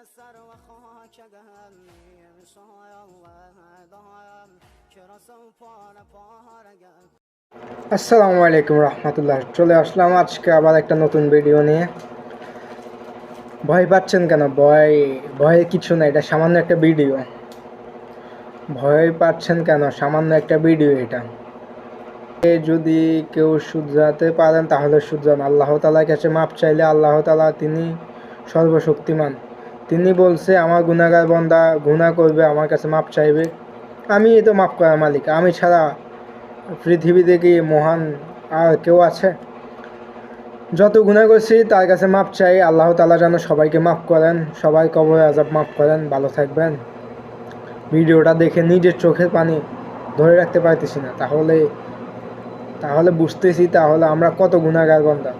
حسین سید سر و خاک گهنیم سای الله دایم که رسو پاره پاره گل আসসালামু আলাইকুম রহমতুল্লাহ চলে আসলাম আজকে আবার একটা নতুন ভিডিও নিয়ে ভয় পাচ্ছেন কেন ভয় ভয়ে কিছু না এটা সামান্য একটা ভিডিও ভয় পাচ্ছেন কেন সামান্য একটা ভিডিও এটা এ যদি কেউ শুধরাতে পারেন তাহলে শুধরান আল্লাহ তালার কাছে মাপ চাইলে আল্লাহ তালা তিনি সর্বশক্তিমান তিনি বলছে, আমার গুণাগার বন্দা গুণা করবে, আমার কাছে মাপ চাইবে। আমি তো মাপ করার মালিক। আমি ছাড়া পৃথিবীতে কি মহান আর কেউ আছে? যত গুণা করছি, তার কাছে মাপ চাই। আল্লাহ তালা যেন সবাইকে মাফ করেন, সবাই কবর আজাব মাফ করেন। ভালো থাকবেন। ভিডিওটা দেখে নিজের চোখের পানি ধরে রাখতে পারতেছি না। তাহলে তাহলে বুঝতেছি তাহলে আমরা কত গুণাগার বন্ধা